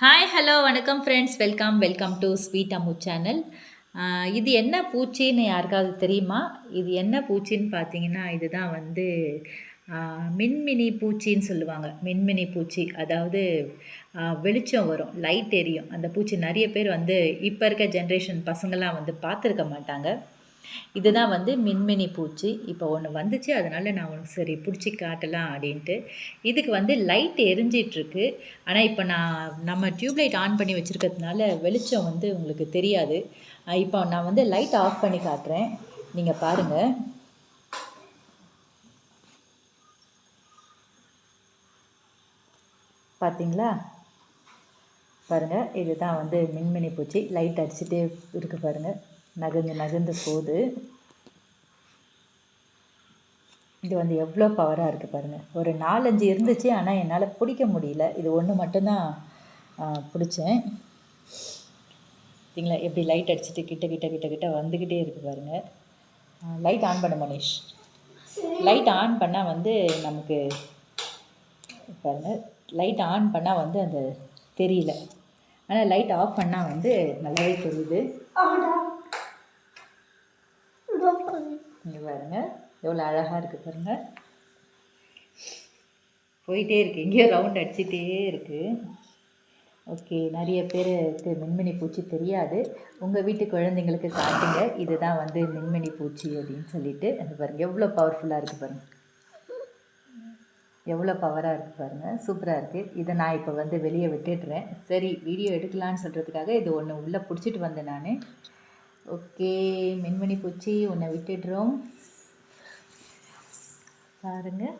Hi hello வணக்கம் friends welcome welcome to sweet Ammu channel இது என்ன பூச்சின்னு யாருக்காவது தெரியுமா? இது என்ன பூச்சின்னு பார்த்தீங்கன்னா இதுதான் வந்து மின்மினி பூச்சின்னு சொல்லுவாங்க. மின்மினி பூச்சி. அதாவது வெளிச்சம் வரும் லைட் எரியும். அந்த பூச்சி நிறைய பேர் வந்து இப்போ இருக்க ஜென்ரேஷன் பசங்களாம் வந்து பார்த்துருக்க மாட்டாங்க. இதுதான் வந்து மின்மினி பூச்சி. இப்போ ஒன்று வந்துச்சு அதனால் நான் உனக்கு சரி பிடிச்சி காட்டலாம் அப்படின்ட்டு. இதுக்கு வந்து லைட் எரிஞ்சிட்ருக்கு. ஆனால் இப்போ நான் நம்ம டியூப்லைட் ஆன் பண்ணி வச்சுருக்கிறதுனால வெளிச்சம் வந்து உங்களுக்கு தெரியாது. இப்போ நான் வந்து லைட் ஆஃப் பண்ணி காட்டுறேன். நீங்கள் பாருங்கள் பார்த்தீங்களா பாருங்கள் இதுதான் வந்து மின்மினி பூச்சி. லைட் அடிச்சுட்டே இருக்கு பாருங்கள் நகர்ந்து நகர்ந்து போகுது. இது வந்து எவ்வளோ பவராக இருக்குது பாருங்கள் ஒரு நாலஞ்சு இருந்துச்சு ஆனால் என்னால் பிடிக்க முடியல. இது ஒன்று மட்டும்தான் பிடிச்சேன். பார்த்தீங்களா? எப்படி லைட் அடிச்சுட்டு கிட்ட கிட்ட கிட்ட கிட்ட வந்துக்கிட்டே இருக்குது பாருங்கள் லைட் ஆன் பண்ண மனிஷ் லைட் ஆன் பண்ணால் வந்து நமக்கு பாருங்கள் லைட் ஆன் பண்ணால் வந்து அந்த தெரியல. ஆனால் லைட் ஆஃப் பண்ணால் வந்து நல்லாவே தெரியுது. இங்கே பாருங்கள் எவ்வளோ அழகாக இருக்குது பாருங்கள் போயிட்டே இருக்கு. எங்கேயோ ரவுண்ட் அடிச்சிட்டே இருக்குது ஓகே நிறைய பேருக்கு மின்மினி பூச்சி தெரியாது. உங்கள் வீட்டு குழந்தைங்களுக்கு காட்டுங்க. இதுதான் வந்து மின்மினி பூச்சி அப்படின்னு சொல்லிட்டு. அந்த பாருங்கள் எவ்வளோ பவர்ஃபுல்லாக இருக்குது பாருங்கள் எவ்வளோ பவராக இருக்குது பாருங்கள் சூப்பராக இருக்குது இதை நான் இப்போ வந்து வெளியே விட்டுடுறேன். சரி வீடியோ எடுக்கலான்னு சொல்கிறதுக்காக இது ஒன்று உள்ளே பிடிச்சிட்டு வந்தேன் நான். ஓகே மென்மணி பூச்சி உன்னை விட்டுடுறோம். பாருங்கள்